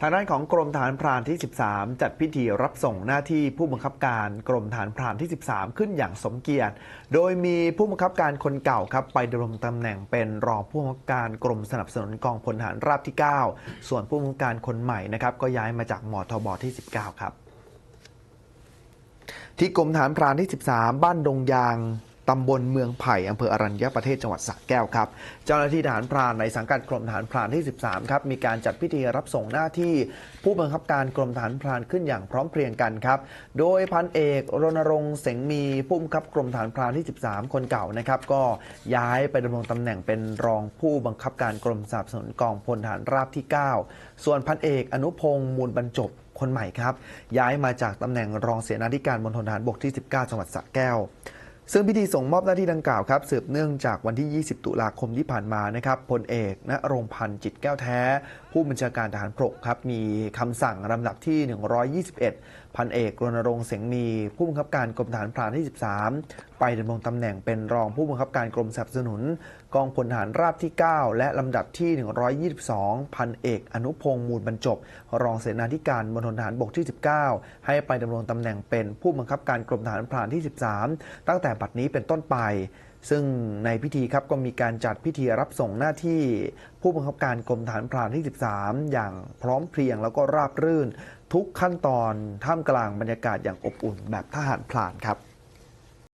ทางด้านของกรมฐานพรานที่ 13 จัดพิธีรับส่งหน้าที่ผู้บังคับการกรมฐานพรานที่ 13 ขึ้นอย่างสมเกียรติ โดยมีผู้บังคับการคนเก่าครับไปดำรงตำแหน่งเป็นรองผู้บังคับการกรมสนับสนุนกองพลทหารราบที่ 9 ส่วนผู้บังคับการคนใหม่นะครับก็ย้ายมาจากมทบที่ 19 ครับ ที่กรมฐานพรานที่ 13 บ้านดงยาง ตำบลเมืองไผ่อำเภออรัญญประเทศจังหวัดสระแก้วครับ เจ้าหน้าที่ทหารพรานในสังกัดกรมทหารพรานที่ 13 ครับ มีการจัดพิธีรับส่งหน้าที่ ผู้บังคับการกรมทหารพรานขึ้นอย่างพร้อมเพรียงกันครับ โดยพันเอกรณรงค์เสงมีผู้บังคับกรมทหารพรานที่ 13 คนเก่านะครับ ก็ย้ายไปดำรงตำแหน่งเป็นรองผู้บังคับการกรมสนับสนุนกองพลทหารราบที่ 9 ส่วนพันเอกอนุพงศ์มูลบรรจบคนใหม่ครับ ย้ายมาจากตำแหน่งรองเสนาธิการมณฑลทหารบกที่ 19 จังหวัดสระแก้ว ซึ่งพิธีส่งมอบหน้าที่ดังกล่าวครับสืบเนื่องจากวันที่ 20 ตุลาคมที่ผ่านมานะครับพลเอกณรงพันธ์จิตแก้วแท้ ผู้บัญชาการทหารพกครับมีคำสั่งลำดับที่ 121 พันเอกรณรงค์เสงมีผู้บังคับการกรมทหารพรานที่ 13 ไปดำรงตำแหน่งเป็นรองผู้บังคับการกรมสนับสนุน กองพลทหารราบที่ 9 และลำดับที่ 122 พันเอกอนุพงศ์มูลบรรจบ รองเสนาธิการมณฑลทหารบกที่ 19 ให้ไปดำรงตำแหน่งเป็นผู้บังคับการกรมทหารพรานที่ 13 ตั้งแต่บัดนี้เป็นต้นไป ซึ่งในพิธีครับก็มีการจัดพิธีรับส่งหน้าที่ ผู้บังคับการกรมฐานพรานที่ 13 อย่างพร้อมเพรียงแล้วก็ราบรื่น ทุกขั้นตอนท่ามกลางบรรยากาศอย่างอบอุ่นแบบทหารพรานครับ